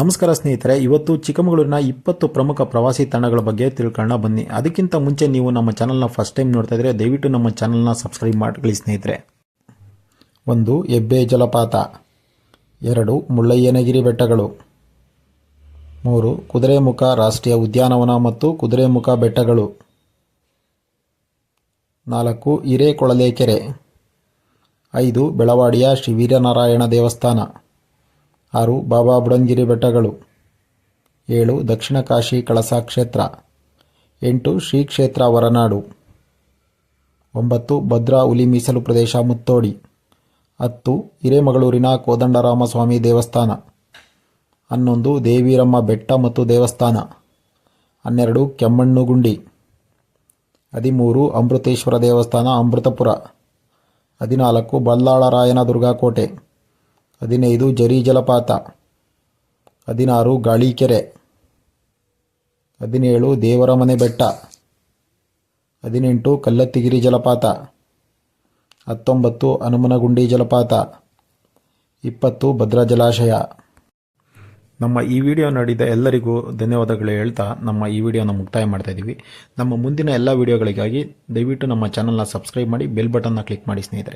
ನಮಸ್ಕಾರ ಸ್ನೇಹಿತರೆ, ಇವತ್ತು ಚಿಕ್ಕಮಗಳೂರಿನ ಇಪ್ಪತ್ತು ಪ್ರಮುಖ ಪ್ರವಾಸಿ ತಾಣಗಳ ಬಗ್ಗೆ ತಿಳ್ಕೊಳ್ಳೋಣ. ಬನ್ನಿ, ಅದಕ್ಕಿಂತ ಮುಂಚೆ ನೀವು ನಮ್ಮ ಚಾನಲ್ನ ಫಸ್ಟ್ ಟೈಮ್ ನೋಡ್ತಾ ಇದ್ರೆ, ದಯವಿಟ್ಟು ನಮ್ಮ ಚಾನಲ್ನ ಸಬ್ಸ್ಕ್ರೈಬ್ ಮಾಡ್ಕೊಳ್ಳಿ ಸ್ನೇಹಿತರೆ. ಒಂದು, ಹೆಬ್ಬೆ ಜಲಪಾತ. ಎರಡು, ಮುಳ್ಳಯ್ಯನಗಿರಿ ಬೆಟ್ಟಗಳು. ಮೂರು, ಕುದುರೆಮುಖ ರಾಷ್ಟ್ರೀಯ ಉದ್ಯಾನವನ ಮತ್ತು ಕುದುರೆಮುಖ ಬೆಟ್ಟಗಳು. ನಾಲ್ಕು ಹಿರೇಕೊಳಲೆ ಕೆರೆ ಐದು, ಬೆಳವಾಡಿಯ ಶ್ರೀ ವೀರನಾರಾಯಣ ದೇವಸ್ಥಾನ. ಆರು ಬಾಬಾ ಬುಡನ್ಗಿರಿ ಬೆಟ್ಟಗಳು. ಏಳು ದಕ್ಷಿಣ ಕಾಶಿ ಕಳಸಾ ಕ್ಷೇತ್ರ. ಎಂಟು ಶ್ರೀ ಕ್ಷೇತ್ರ ಹೊರನಾಡು. ಒಂಬತ್ತು ಭದ್ರಾ ಹುಲಿ ಮೀಸಲು ಪ್ರದೇಶ ಮುತ್ತೋಡಿ. ಹತ್ತು ಹಿರೇಮಗಳೂರಿನ ಕೋದಂಡರಾಮಸ್ವಾಮಿ ದೇವಸ್ಥಾನ. ಹನ್ನೊಂದು ದೇವಿರಮ್ಮ ಬೆಟ್ಟ ಮತ್ತು ದೇವಸ್ಥಾನ. ಹನ್ನೆರಡು ಕೆಮ್ಮಣ್ಣುಗುಂಡಿ ಹದಿಮೂರು ಅಮೃತೇಶ್ವರ ದೇವಸ್ಥಾನ, ಅಮೃತಪುರ. ಹದಿನಾಲ್ಕು ಬಲ್ಲಾಳರಾಯನ ದುರ್ಗಾಕೋಟೆ. ಹದಿನೈದು ಜರಿ ಜಲಪಾತ, ಹದಿನಾರು ಗಾಳಿಕೆರೆ, ಹದಿನೇಳು ದೇವರಮನೆ ಬೆಟ್ಟ, ಹದಿನೆಂಟು ಕಲ್ಲತ್ತಿಗಿರಿ ಜಲಪಾತ, ಹತ್ತೊಂಬತ್ತು ಹನುಮನಗುಂಡಿ ಜಲಪಾತ, ಇಪ್ಪತ್ತು ಭದ್ರಾ ಜಲಾಶಯ. ನಮ್ಮ ಈ ವಿಡಿಯೋ ನೋಡಿದ ಎಲ್ಲರಿಗೂ ಧನ್ಯವಾದಗಳು ಹೇಳ್ತಾ ನಮ್ಮ ಈ ವಿಡಿಯೋನ ಮುಕ್ತಾಯ ಮಾಡ್ತಾ ಇದ್ದೀವಿ. ನಮ್ಮ ಮುಂದಿನ ಎಲ್ಲ ವಿಡಿಯೋಗಳಿಗಾಗಿ ದಯವಿಟ್ಟು ನಮ್ಮ ಚಾನಲ್ನ ಸಬ್ಸ್ಕ್ರೈಬ್ ಮಾಡಿ ಬೆಲ್ ಬಟನ್ನ ಕ್ಲಿಕ್ ಮಾಡಿ ಸ್ನೇಹಿತರೆ.